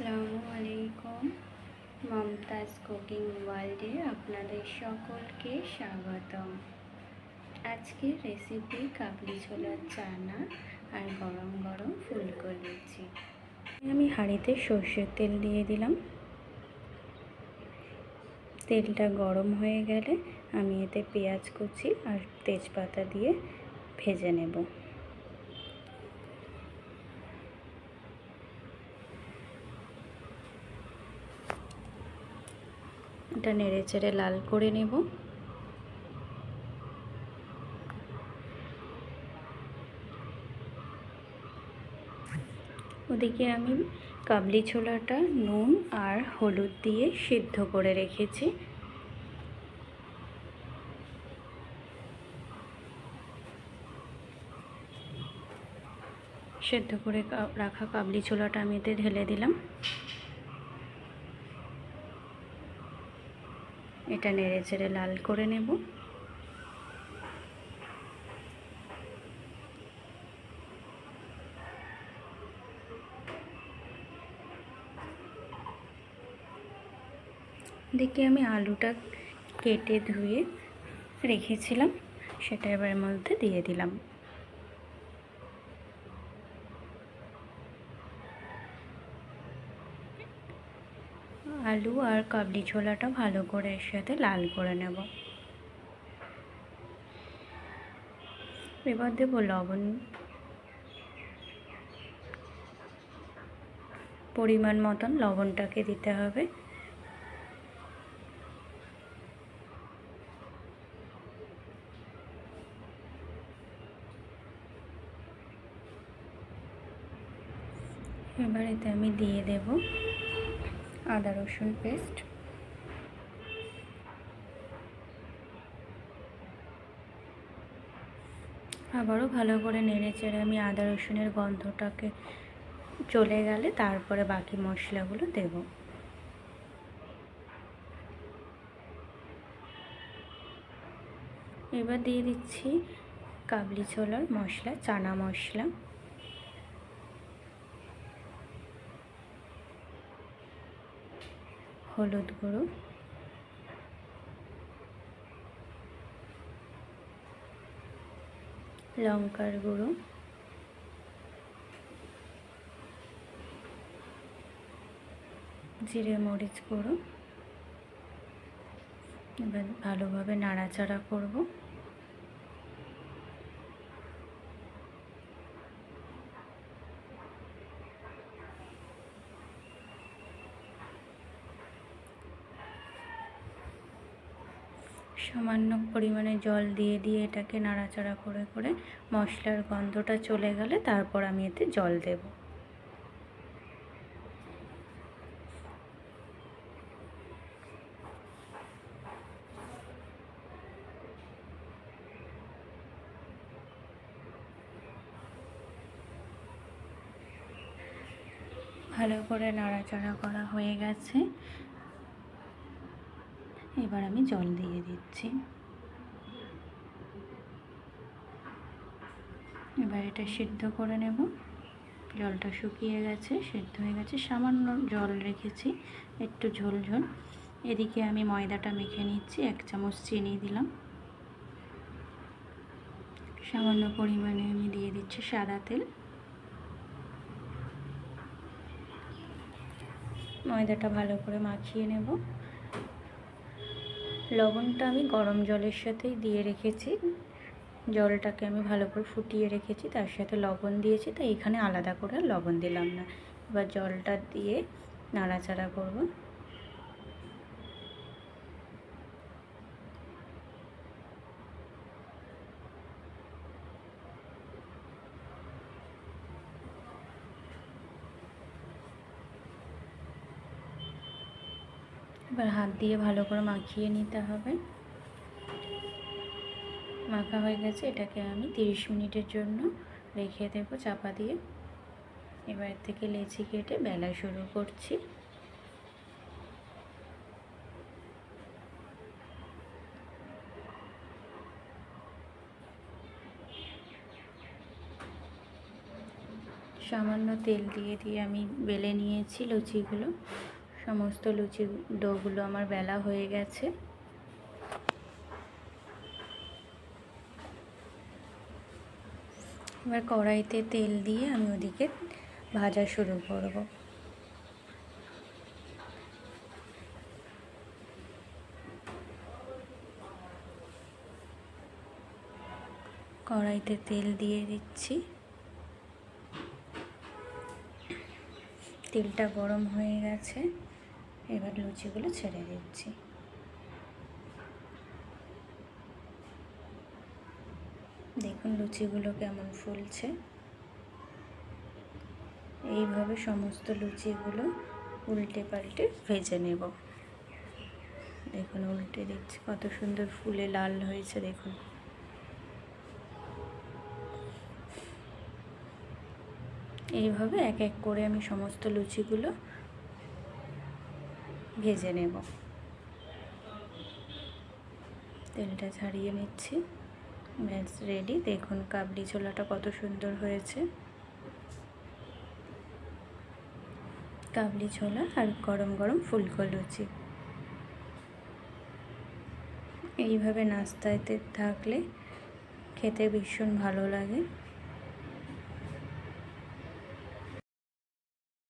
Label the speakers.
Speaker 1: আসসালামু আলাইকুম। মমতাজ কুকিং ওয়ার্ল্ডে আপনাদের সকলকে স্বাগতম। আজকের রেসিপি কাবলি ছোলার চানা আর গরম গরম ফুলকো লুচি আমি হাঁড়িতে সর্ষের তেল দিয়ে দিলাম। তেলটা গরম হয়ে গেলে আমি এতে পেঁয়াজ কুচি আর তেজপাতা দিয়ে ভেজে নেব। এটা নেড়ে চেড়ে লাল করে নেব। ওদিকে আমি কাবলি ছোলাটা নুন আর হলুদ দিয়ে সিদ্ধ করে রেখেছি। সেদ্ধ করে রাখা কাবলি ছোলাটা আমি এতে ঢেলে দিলাম। এটা নেড়ে চেড়ে লাল করে নেব। দেখি আমি আলুটা কেটে ধুয়ে রেখেছিলাম, সেটা এবার মধ্যে দিয়ে দিলাম। আলু আর কাবলি ছোলাটা ভালো করে এর সাথে লাল করে নেব। এবার দেবো লবণ। পরিমাণ মতন লবণটাকে দিতে হবে। এবার এতে আমি দিয়ে দেব আদা রসুন পেস্ট। আবারও ভালো করে নেড়ে চেড়ে আমি আদা রসুনের গন্ধটাকে চলে গেলে তারপরে বাকি মশলাগুলো দেব। এবার দিয়ে দিচ্ছি কাবলি ছোলার মশলা, চানা মশলা। হলুদ গুঁড়ো। লঙ্কার গুঁড়ো। জিরে মরিচ গুঁড়ো। এবার ভালোভাবে নাড়াচাড়া করব। সামান্য পরিমাণে জল দিয়ে দিয়ে এটাকে নাড়াচাড়া করে করে মশলার গন্ধটা চলে গেলে তারপর আমি এতে জল দেব। ভালো করে নাড়াচাড়া করা হয়ে গেছে। এবার আমি জল দিয়ে দিচ্ছি। এবার এটা সিদ্ধ করে নেব। জলটা শুকিয়ে গেছে, সিদ্ধ হয়ে গেছে। সামান্য জল রেখেছি, একটু ঝোল ঝোল। এদিকে আমি ময়দাটা মেখে নিচ্ছি, এক চামচ চিনি দিলাম। সামান্য পরিমাণে আমি দিয়ে দিচ্ছি সাদা তেল। ময়দাটা ভালো করে মাখিয়ে নেব। লবণটা আমি গরম জলের সাথেই দিয়ে রেখেছি। জলটাকে আমি ভালো করে ফুটিয়ে রেখেছি, তার সাথে লবণ দিয়েছি, তাই এখানে আলাদা করে লবণ দিলাম না। এবার জলটা দিয়ে নাড়াচাড়া করব। এবার হাত দিয়ে ভালো করে মাখিয়ে নিতে হবে। মাখা হয়ে গেছে, এটাকে আমি তিরিশ মিনিটের জন্য রেখে দেবো চাপা দিয়ে। এবার থেকে লেচি কেটে বেলা শুরু করছি। সামান্য তেল দিয়ে দিয়ে আমি বেলে নিয়েছি লুচিগুলো। সমস্ত লুচি ডোগুলো আমার বেলা হয়ে গেছে। এবার কড়াইতে তেল দিয়ে আমি ওদিকে ভাজা শুরু করব। কড়াইতে তেল দিয়ে দিচ্ছি। তেলটা গরম হয়ে গেছে। এবার লুচিগুলো ছেড়ে দিচ্ছি। দেখুন লুচিগুলো কেমন ফুলছে। এইভাবে সমস্ত লুচিগুলো উল্টে পাল্টে ভেজে নেব। দেখুন উল্টে দিচ্ছি, কত সুন্দর ফুলে লাল হয়েছে, দেখুন। এইভাবে এক এক করে আমি সমস্ত লুচিগুলো ভেজে নেব। তেলটা ছাড়িয়ে নিচ্ছি। ব্যাস রেডি দেখুন কাবলি ছোলাটা কত সুন্দর হয়েছে। কাবলি ছোলা আর গরম গরম ফুলকো লুচি। এইভাবে নাস্তাতে থাকলে খেতে ভীষণ ভালো লাগে।